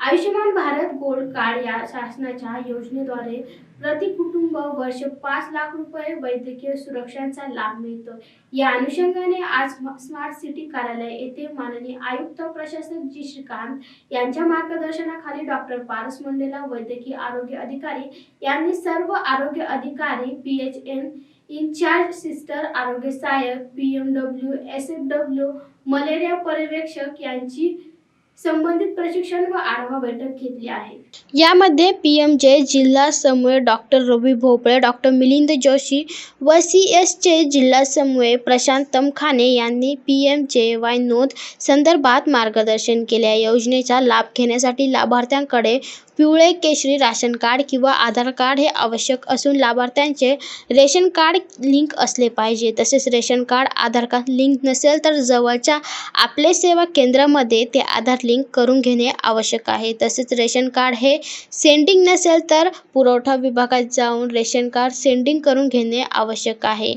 Ayushman Bharat gold card या शासनाच्या योजनेद्वारे प्रति कुटुंब वर्ष पाच लाख रुपये वैद्यकीय सुरक्षांचा लाभ मिळतो. या अनुषंगाने आज स्मार्ट सिटी कार्यालय येथे माननीय आयुक्त प्रशासक जी श्रीकांत यांच्या मार्गदर्शनाखाली डॉक्टर पारस मंडेला वैद्यकीय आरोग्य अधिकारी यांनी सर्व आरोग्य अधिकारी P H N incharge sister आरोग्य सहाय्यक P M W S F W malaria पर्यवेक्षक यांची संबंधित प्रशिक्षण व आढावा बैठक घेतली आहे. यामध्ये पी एम जे जिल्हा समूह डॉक्टर रवी भोपळे डॉक्टर मिलिंद जोशी व सी एसचे जिल्हा समूह प्रशांत तमखाने यांनी पी एम जे वाय नोंद संदर्भात मार्गदर्शन केले. योजनेचा लाभ घेण्यासाठी लाभार्थ्यांकडे पिवळे केशरी राशन कार्ड किंवा आधार कार्ड हे आवश्यक असून लाभार्थ्यांचे रेशन कार्ड लिंक असले पाहिजे. तसेच ration card Aadhaar card link नसेल तर जवळच्या आपले सेवा केंद्रामध्ये ते आधार लिंक करून घेणे आवश्यक आहे. तसेच रेशन कार्ड हे सेंडिंग नसेल तर पुरवठा विभागात जाऊन रेशन कार्ड सेंडिंग करून घेणे आवश्यक आहे.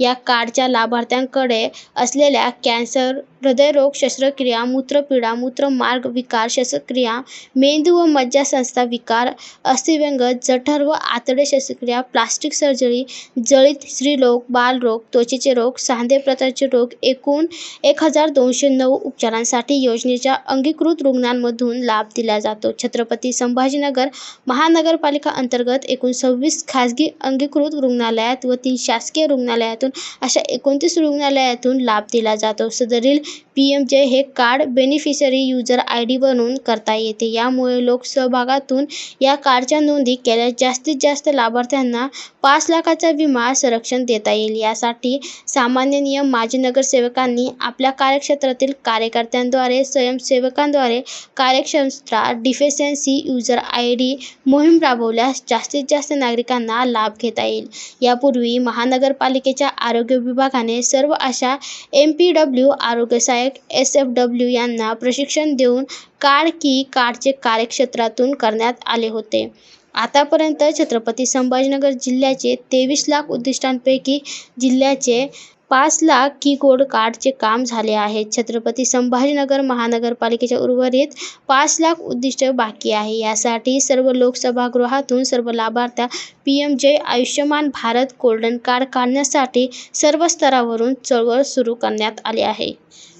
या कार्डच्या लाभार्थ्यांकडे असलेल्या कॅन्सर हृदयरोग शस्त्रक्रिया मूत्रपीडा मूत्रमार्ग विकार शस्त्रक्रिया मेंदू व मज्जासंस्था विकार अस्थिव्यंग जठर व आतडे शस्त्रक्रिया प्लास्टिक सर्जरी जळीत स्त्रीरोग बालरोग त्वचेचे रोग सांधे प्रकारचे रोग एकूण एक हजार दोनशे नऊ उपचारांसाठी योजनेच्या अंगीकृत रुग्णांमधून लाभ दिला जातो. छत्रपती संभाजीनगर महानगरपालिका अंतर्गत एकूण सव्वीस खाजगी अंगीकृत रुग्णालयात व तीन शासकीय रुग्णालयातून अशा एकोणतीस रुग्णालयातून लाभ दिला जातो. सदरील पी एम जे हे card beneficiary user I D बनवून करता येते. यामुळे लोकसहभागातून या कार्डच्या नोंदी केल्यास जास्तीत जास्त लाभार्थ्यांना पाच लाखाचा विमा संरक्षण देता येईल. यासाठी सामान्य नियम माजी नगरसेवकांनी आपल्या कार्यक्षेत्रातील कार्यकर्त्यांद्वारे स्वयंसेवकांद्वारे कार्यक्षमता डिफिशियन्सी युजर आय डी मोहीम राबवल्यास जास्तीत जास्त नागरिकांना लाभ घेता येईल. यापूर्वी महानगरपालिकेच्या आरोग्य विभागाने सर्व अशा एम पी डब्ल्यू आरोग्य व्यावसायिक एस एफ डब्ल्यू यांना प्रशिक्षण देऊन कार्ड की कार्डचे कार्यक्षेत्रातून करण्यात आले होते. आतापर्यंत छत्रपती संभाजीनगर जिल्ह्याचे तेवीस लाख उद्दिष्टांपैकी जिल्ह्याचे पाच लाख की कोड कार्डचे काम झाले आहे. छत्रपती संभाजीनगर महानगरपालिकेच्या उर्वरित पाच लाख उद्दिष्ट बाकी आहे. यासाठी सर्व लोकसभागृहातून सर्व लाभार्थ्या पी एम जे आयुष्यमान भारत गोल्डन कार्ड काढण्यासाठी सर्व स्तरावरून चळवळ सुरू करण्यात आली आहे.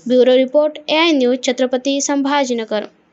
Bureau report A I news Chhatrapati Sambhajinagar.